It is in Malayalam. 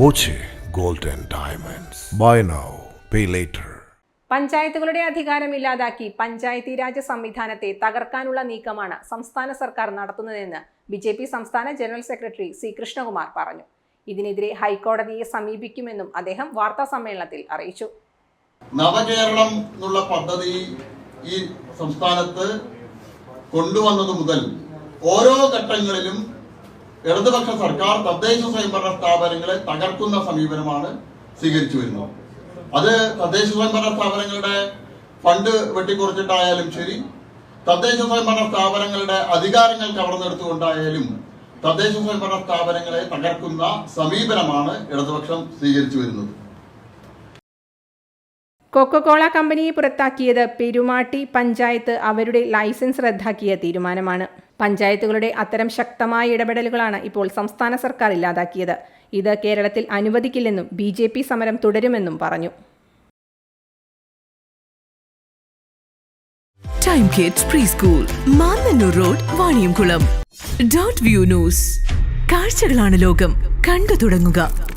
Boche gold and diamonds. Buy now pay later പഞ്ചായത്തുകളുടെ അധികാരം ഇല്ലാതാക്കി പഞ്ചായത്തി രാജ് സംവിധാനത്തെ തകർക്കാനുള്ള നീക്കമാണ് സംസ്ഥാന സർക്കാർ നടത്തുന്നതെന്ന് ബി ജെ പി സംസ്ഥാന ജനറൽ സെക്രട്ടറി സി കൃഷ്ണകുമാർ പറഞ്ഞു. ഇതിനെതിരെ ഹൈക്കോടതിയെ സമീപിക്കുമെന്നും അദ്ദേഹം വാർത്താ സമ്മേളനത്തിൽ അറിയിച്ചു. നവകേരളം എന്നുള്ള പദ്ധതി ഈ സംസ്ഥാനത്ത് കൊണ്ടുവന്നത് മുതൽ ഓരോ ഘട്ടങ്ങളിലും ഇടതുപക്ഷ സർക്കാർ തദ്ദേശ സ്വയംഭരണ സ്ഥാപനങ്ങളെ തകർക്കുന്ന സമീപനമാണ് സ്വീകരിച്ചു വരുന്നത്. അത് തദ്ദേശ സ്വയംഭരണ സ്ഥാപനങ്ങളുടെ ഫണ്ട് വെട്ടിക്കുറച്ചിട്ടായാലും ശരി തദ്ദേശ സ്വയംഭരണ സ്ഥാപനങ്ങളുടെ അധികാരങ്ങൾ കവർന്നെടുത്തുകൊണ്ടായാലും തദ്ദേശ സ്വയംഭരണ സ്ഥാപനങ്ങളെ തകർക്കുന്ന സമീപനമാണ് ഇടതുപക്ഷം സ്വീകരിച്ചു വരുന്നത്. കൊക്കക്കോള കമ്പനിയെ പുറത്താക്കിയത് പെരുമാട്ടി പഞ്ചായത്ത് അവരുടെ ലൈസൻസ് റദ്ദാക്കിയ തീരുമാനമാണ്. പഞ്ചായത്തുകളുടെ അത്തരം ശക്തമായ ഇടപെടലുകളാണ് ഇപ്പോൾ സംസ്ഥാന സർക്കാർ ഇല്ലാതാക്കിയത്. ഇത് കേരളത്തിൽ അനുവദിക്കില്ലെന്നും ബി സമരം തുടരുമെന്നും പറഞ്ഞു. Time kids pre school road Vaniyamkulam view news കാഴ്ചകളാണ് ലോകം. കണ്ടു തുടങ്ങുക.